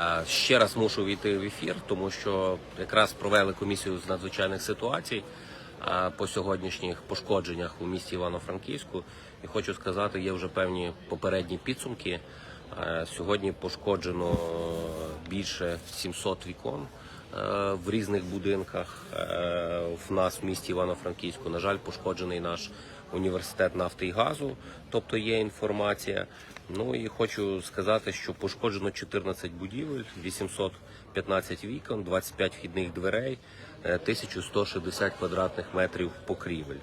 Е, Ще раз мушу війти в ефір, тому що якраз провели комісію з надзвичайних ситуацій е, по сьогоднішніх пошкодженнях у місті Івано-Франківську. І хочу сказати, є вже певні попередні підсумки. Е, Сьогодні пошкоджено більше 700 вікон в різних будинках е, в нас в місті Івано-Франківську. На жаль, пошкоджений наш університет нафти і газу, тобто є інформація. Ну і хочу сказати, що пошкоджено 14 будівель, 815 вікон, 25 вхідних дверей, е, 1160 квадратних метрів покрівель.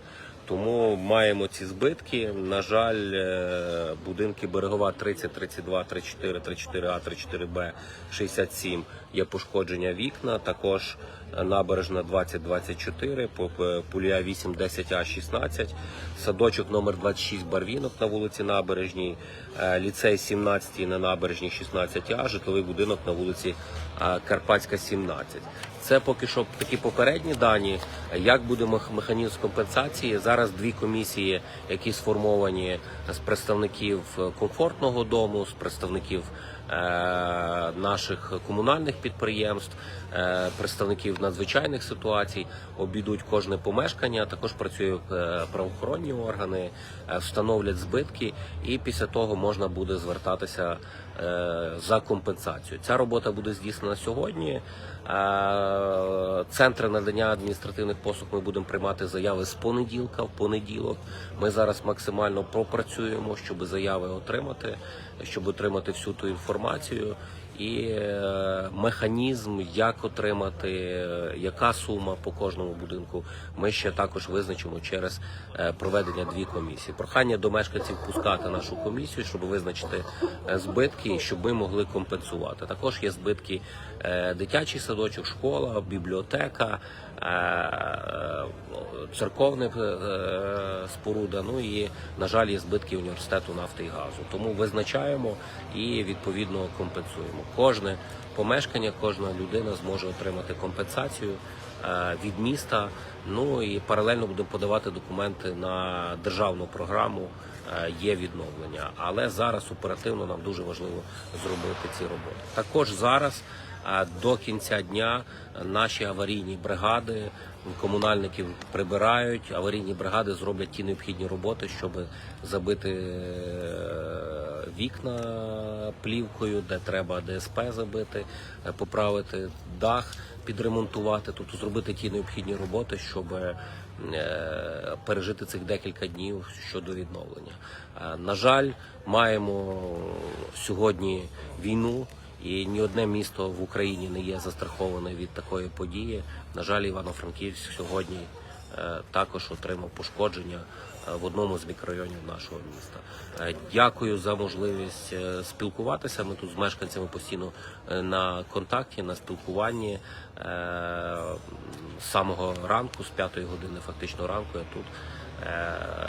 Тому маємо ці збитки. На жаль, е, будинки берегова 30, 32, 34, 34А, 34Б, 67 є пошкодження вікна. Також е, набережна 2024, Пулія 8, 10А, 16, садочок номер 26 Барвінок на вулиці Набережній, е, ліцей 17 на набережній 16А, житловий будинок на вулиці е, Карпатська 17. Це поки що такі попередні дані. Як буде механізм компенсації? Зараз дві комісії, які сформовані з представників комфортного дому, з представників е, наших комунальних підприємств, е, представників надзвичайних ситуацій, обійдуть кожне помешкання. Також працюють е, правоохоронні органи, е, встановлять збитки, і після того можна буде звертатися е, за компенсацію. Ця робота буде здійснена сьогодні. Е, Центри надання адміністративних послуг ми будемо приймати заяви з понеділка в понеділок. Ми зараз максимально пропрацюємо, щоб заяви отримати, щоб отримати всю ту інформацію. І е, механізм, як отримати, е, яка сума по кожному будинку, ми ще також визначимо через е, проведення дві комісії. Прохання до мешканців пускати нашу комісію, щоб визначити збитки, щоб ми могли компенсувати. Також є збитки дитячий садочок, школа, бібліотека, е, церковна е, споруда. Ну і на жаль, є збитки університету нафти і газу. Тому визначаємо і відповідно компенсуємо. Кожне помешкання, кожна людина зможе отримати компенсацію е, від міста. Ну і паралельно будемо подавати документи на державну програму. е, Є відновлення, але зараз оперативно нам дуже важливо зробити ці роботи. Також зараз е, до кінця дня наші аварійні бригади комунальників прибирають. Аварійні бригади зроблять ті необхідні роботи, щоб забити е, вікна плівкою, де треба ДСП забити, е, поправити дах, підремонтувати, тобто зробити ті необхідні роботи, щоб е, пережити цих декілька днів щодо відновлення. На жаль, маємо сьогодні війну. І ні одне місто в Україні не є застраховане від такої події. На жаль, Івано-Франківськ сьогодні е, також отримав пошкодження е, в одному з мікрорайонів нашого міста. Е, Дякую за можливість спілкуватися. Ми тут з мешканцями постійно на контакті, на спілкуванні з самого ранку, з п'ятої години, фактично ранку. Я тут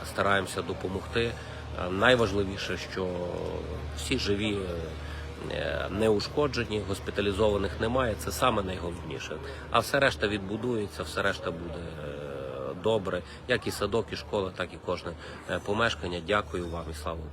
стараємося допомогти. Найважливіше, що всі живі. Е, Не ушкоджені, госпіталізованих немає. Це саме найголовніше. А все решта відбудується, все решта буде е, добре. Як і садок, і школа, так і кожне е, помешкання. Дякую вам і слава Україні.